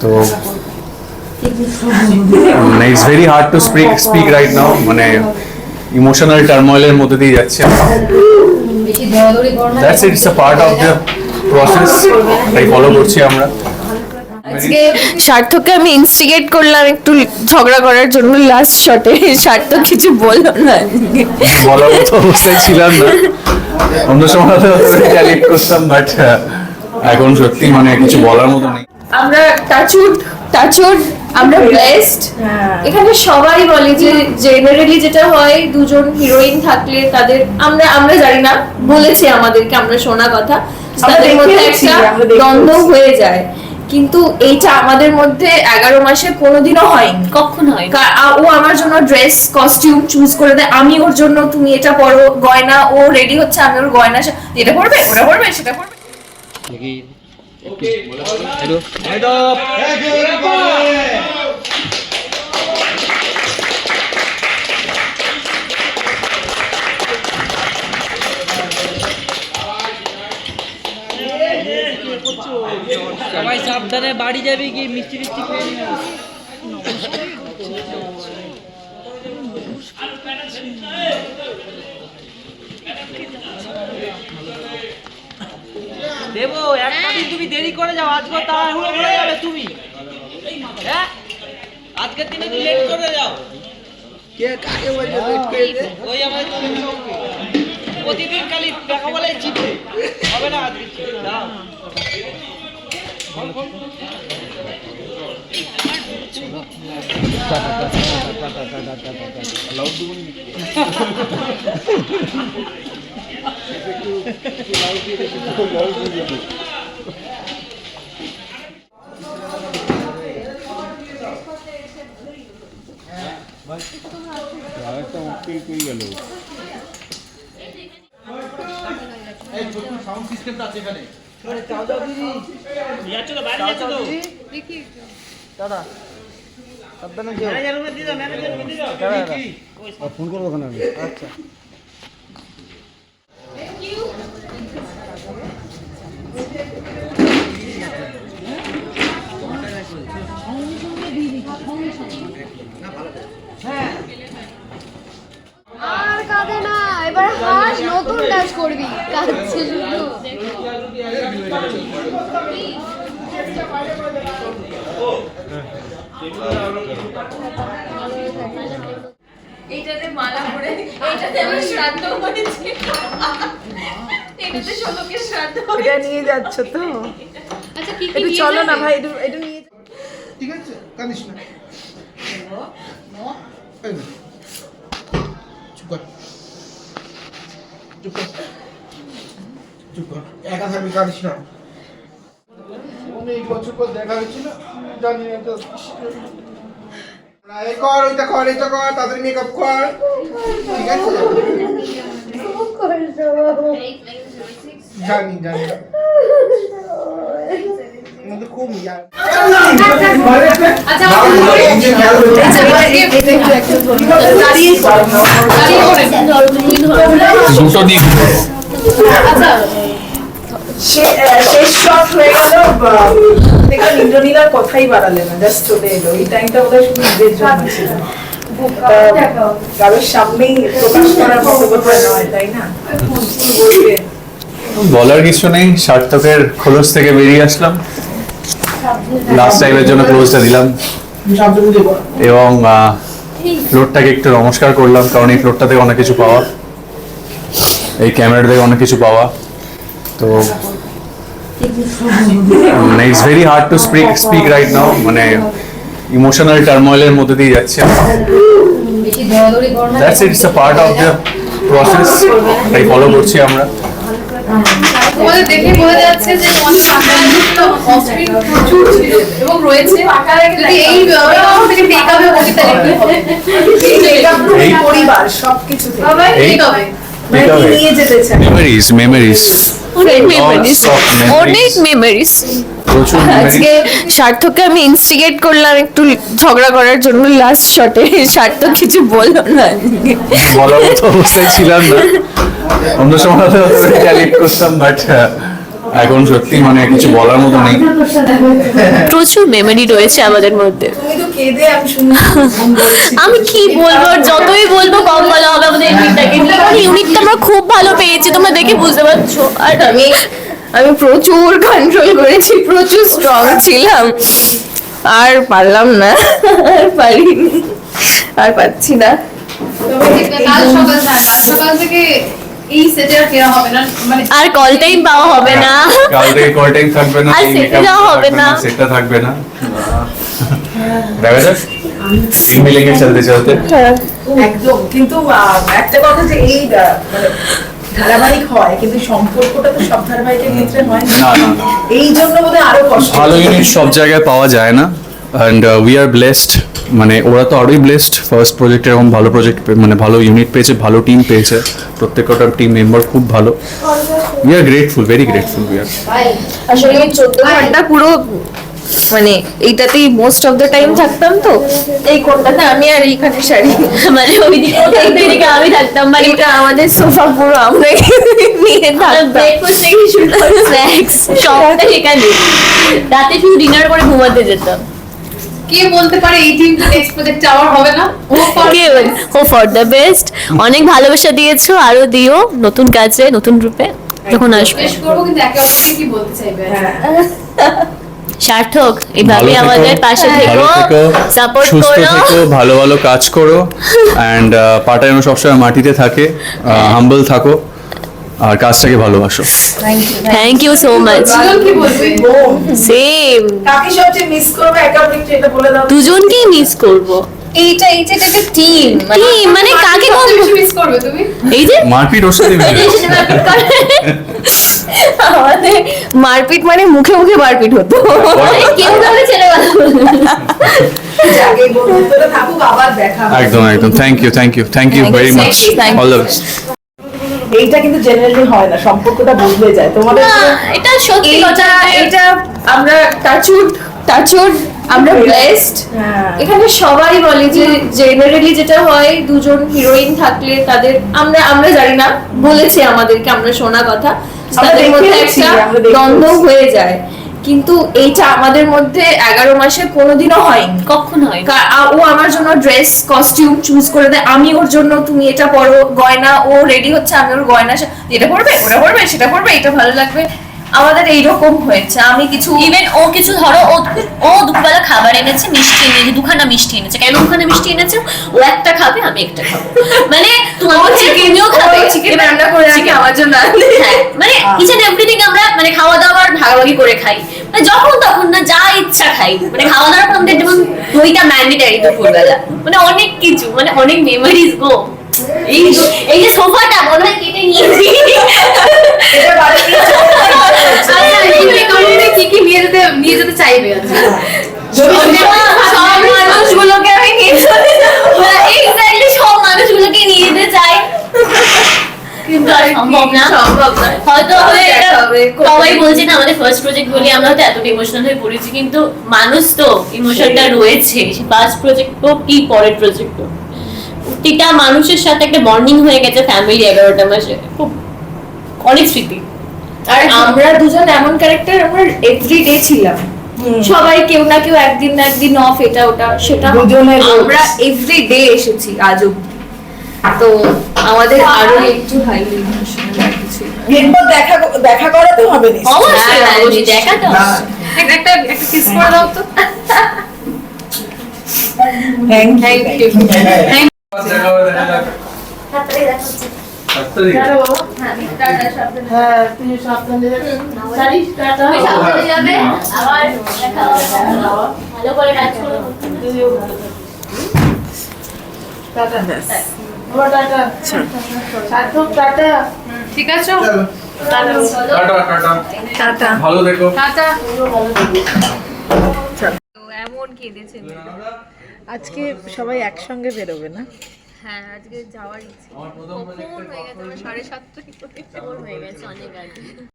তো মানে it's very hard to speak speak right now মানে ইমোশনাল টার্ময়েলের মধ্যে দিয়ে যাচ্ছে। That's it's a part of the process তাই ফলো করছি আমরা। আজকে সার্থককে আমি ইনস্টিগেট করলাম একটু ঝগড়া করার জন্য লাস্ট শটে সার্থক কিছু বলল না। বলার মতো অবস্থায় ছিলাম না। অন্য সময় তো ক্যালিট করতাম বাট এখন সত্যি মানে কিছু বলার মতো নেই। আমরা টাচুড টাচুড আমরা ব্লেসড এখানে সবাই বলে যে জেনারেলি যেটা হয় দুজন হিরোইন থাকলে তাদের আমরা আমরা জানি না বলেছে আমাদেরকে আমরা শোনা কথা তাদের মধ্যে একটা দ্বন্দ্ব হয়ে যায়। কিন্তু এইটা আমাদের মধ্যে এগারো মাসে কোনোদিনও হয়নি। কখন হয় ও আমার জন্য ড্রেস কস্টিউম চুজ করে দেয়। আমি ওর জন্য তুমি এটা পরো গয়না ও রেডি হচ্ছে আমি ওর গয়না এটা পরবে ওটা পরবে সেটা পরবে। সবাই সাবধানে বাড়ি যাবে গিয়ে মিষ্টি মিষ্টি খেয়ে নিও। দেবো একটা দিন তুমি দেরি করে যাও আজকে তাড়াহুড়ো করে যাবে তুমি। হ্যাঁ? আজকের দিনে তুমি লেট করে যাও। ওই আমাদের প্রতিদিন খালি দেখা বলে চিঠি। হবে না আজকে দাও ফোন করব ওখানে আমি। আচ্ছা আর কাঁদে না এবার হাস নতুন ডান্স করবি কাঁদছে শুধু এইটাতে মালা পরে এইটাতে আমার শ্রাদ্ধ হয়েছে এটাতে ষোলকের শ্রাদ্ধ এটা নিয়ে যাচ্ছ তো? আচ্ছা কি কি চলো না ভাই একটু একটু নিয়ে যাও। ঠিক আছে কাঁদিস না। চুপ কর। চুপ কর। চুপ কর। একা থাকবি কাঁদিস না। অনেক বছর পর দেখা হয়েছিল জানি না তো। এই কর ওইটা কর এটা কর তাড়াতাড়ি মেকআপ কর। ঠিক আছে? জানি জানি। খুব। দুটো আহ, শেষ শট হয়ে গেল দেখলাম ইন্দ্রনীলার কথাই বাড়ালে না জাস্ট চলে এলো। এই টাইমটা বোধহয় শুধু নিজের জন্য ছিল। কারোর সামনেই প্রকাশ করার মতো বোধহয় নয় তাই না? বলবে বলার কিছু নেই সার্থকের খোলস থেকে বেরিয়ে আসলাম। লাস্ট টাইমের জন্য ক্লোজটা দিলাম। এবং ফ্লোরটাকে একটু নমস্কার করলাম কারণ এই ফ্লোরটা থেকে অনেক কিছু পাওয়া। এই ক্যামেরা থেকে অনেক কিছু পাওয়া। তো মানে it's very hard to speak speak right now মানে ইমোশনাল টার্ময়েলের মধ্যে দিয়ে যাচ্ছে। That's it's a part of the process তাই ফলো করছি আমরা। তোমাদের দেখে বোঝা যাচ্ছে যে তোমাদের সামনে অস্ট্রিন প্রচুর ছিল এবং রয়েছে। যদি এই ব্যাপারটা থেকে টেক আবে বলি তাহলে হবে? এই makeup পরিবার সবকিছু থেকে বাবা এই- টেক হবে মানে Take কি away. নিয়ে যেতে চায়? মেমোরিজ মেমোরিজ অনেক memories, অনেক মেমোরিজ আজকে সার্থককে আমি ইনস্টিগেট করলাম একটু ঝগড়া করার জন্য লাস্ট শটে সার্থক কিছু বলল না। বলার মতো অবস্থায় ছিলাম না। অন্য সময় করতাম বাট এখন সত্যি মানে কিছু বলার মতো নেই। প্রচুর মেমোরি রয়েছে আমাদের মধ্যে। তুমি তো কেঁদে আমি। কি বলব? যতই বলব কম বলা হবে আমাদের ইউনিটটাকে ইউনিটটা আমরা খুব ভালো পেয়েছি তোমরা দেখে বুঝতে পারছ। আর আমি আমি প্রচুর কন্ট্রোল করেছি প্রচুর স্ট্রং ছিলাম। আর পারলাম না আর পারিনি আর পাচ্ছি না। কাল সকাল কাল সকাল থেকে এই সেটে আর হবে না মানে আর কল টাইম পাওয়া হবে না। কাল টাইম থাকবে না আর এই সেটা makeup হবে না। সেটা থাকবে না। দেখা যাক। তিন মিলিংয়ে চলতে চলতে। একদম কিন্তু একটা কথা যে এই মানে ধারাবাহিক হয় কিন্তু সম্পর্কটা তো সব ধারাবাহিকের ক্ষেত্রে হয় না। এই জন্য বোধহয় আরও কষ্ট। ভালো জিনিস সব জায়গায় পাওয়া যায় না। অ্যান্ড উই আর ব্লেসড মানে ওরা তো আরোই ব্লেসড ফার্স্ট প্রজেক্ট এরকম ভালো প্রজেক্ট মানে ভালো ইউনিট পেয়েছে ভালো টিম পেয়েছে। প্রত্যেকটা টিম মেম্বার খুব ভালো। We are grateful very grateful we are আসলে আমি চোদ্দ ঘণ্টা পুরো মানে এইটাতেই মোস্ট অফ দ্য টাইম থাকতাম তো। এই কোনটাতে? আমি আর এইখানে শাড়ি। মানে ওইদিকে ওইদিকে আমি থাকতাম মানে এটা আমাদের সোফা পুরো আমরা নিয়ে থাকতাম। ব্রেকফাস্ট থেকে শুরু করে স্ন্যাক্স সবটা এখানে রাতে শুধু ডিনার করে ঘুমাতে যেতাম। কে বলতে পারে এই টিম নেক্সট প্রজেক্টে আবার হবে না? ও ফর দ্য বেস্ট অনেক ভালোবাসা দিয়েছ আরও দিও নতুন কাজে নতুন রূপে যখন আসবে। জিজ্ঞেস করব কিন্তু একে অপরকে কি বলতে চাইবে? সার্থক এভাবে আমাদের পাশে ভালো থেকো সাপোর্ট সুস্থ করো। থেকো ভালো ভালো কাজ করো অ্যান্ড পাটা যেন সবসময় মাটিতে থাকে হাম্বল থাকো। আর কাজটাকে ভালোবাসো। Thank you so much same কাকে সবচেয়ে মিস করবে? একা একটু এটা বলে দাও। দুজনকেই মিস করব। এইটা এইটা একটা টিম টিম মানে কাকে কোন মিস করবে তুমি? এই যে? মারপিট ওর সাথে এই মারপিট আমাদের মারপিট মানে মুখে মুখে মারপিট হতো। কেউ কাউকে দেখা একদম একদম। Thank you thank you thank you very much. All the best এইটা কিন্তু জেনারেলি হয় না সম্পর্কটা বদলে যায়। তোমাদের এটা সত্যি কথা এটা আমরা টাচুড টাচুড আমরা ব্লেসড হ্যাঁ। এখানে সবাই বলে যে জেনারেলি যেটা হয় দুজন হিরোইন থাকলে তাদের আমরা আমরা জানি না বলেছে আমাদেরকে আমরা শোনা কথা। তাদের মধ্যে একটা দ্বন্দ্ব হয়ে যায়। কিন্তু এইটা আমাদের মধ্যে এগারো মাসে কোনোদিনও হয়নি। কখন হয় ও আমার জন্য ড্রেস কস্টিউম চুজ করে দেয়। আমি ওর জন্য তুমি এটা পরো গয়না ও রেডি হচ্ছে আমি ওর গয়না এটা পরবে ওটা পরবে সেটা পরবে এটা ভালো লাগবে। আমাদের এইরকম হয়েছে। আমি কিছু ইভেন ও কিছু ধরো ও ও দুপুরবেলা খাবার এনেছে মিষ্টি এনেছে দুখানা মিষ্টি এনেছে। কেন দুখানা মিষ্টি এনেছে? ও একটা খাবে আমি একটা খাব। মানে তোমার রান্না করে রাখি আমার জন্য হ্যাঁ, মানে এন্ড এভরিথিং আমরা মানে খাওয়া দাওয়ার ভাগাভাগি করে খাই। মানে যখন তখন না যা ইচ্ছা খাই। মানে খাওয়া দাওয়ার পর আমাদের যেমন দইটা ম্যান্ডেটারি দুপুরবেলা। মানে অনেক কিছু মানে অনেক মেমোরিজ গো। এই এই যে সোফাটা মনে হয় কেটে নিয়েছি। যাবে। আচ্ছা কি কি নিয়ে যেতে নিয়ে যেতে চাইবে আচ্ছা সব মানুষগুলোকে আমি নিয়ে চলে যাব এক্স্যাক্টলি সব মানুষগুলোকে নিয়ে যেতে চাই কিন্তু আর সম্ভব না। হয়তো সবাই বলছে না আমাদের ফার্স্ট প্রজেক্ট বলি আমরা হয়তো এতটা ইমোশনাল হয়ে পড়েছি কিন্তু মানুষ তো ইমোশনটা রয়েছে। ফার্স্ট প্রজেক্ট হোক কি পরের প্রজেক্ট হোক। প্রতিটা মানুষের সাথে একটা বন্ডিং হয়ে গেছে ফ্যামিলি এগারোটা মাসে। খুব অনেক স্মৃতি। আর আমরা দুজন এমন ক্যারেক্টার আমরা এভরিডে ছিলাম। সবাই কেউ না কেউ একদিন না একদিন অফ এটা ওটা সেটা দুজনের আমরা এভরিডে এসেছি আজ অব্দি তো আমাদের আরও একটু হাই এরপর দেখা দেখা করাতে হবে। অবশ্যই হ্যাঁ। দেখা তো একটা একটা কিস করে দাও তো। Thank you, Thank thank you. you. হ্যাঁ, তুমি সাবধানে যাবে। আবার দেখা হবে। ভালো করে কাজ করো। ঠিক আছে? ভালো থেকো। এমন কেঁদেছে আজকে সবাই একসঙ্গে বেরোবে না? হ্যাঁ আজকে যাওয়ার ইচ্ছে। কখন হয়ে গেছে? আমরা সাড়ে সাতটা হয়ে গেছে। অনেক আগে।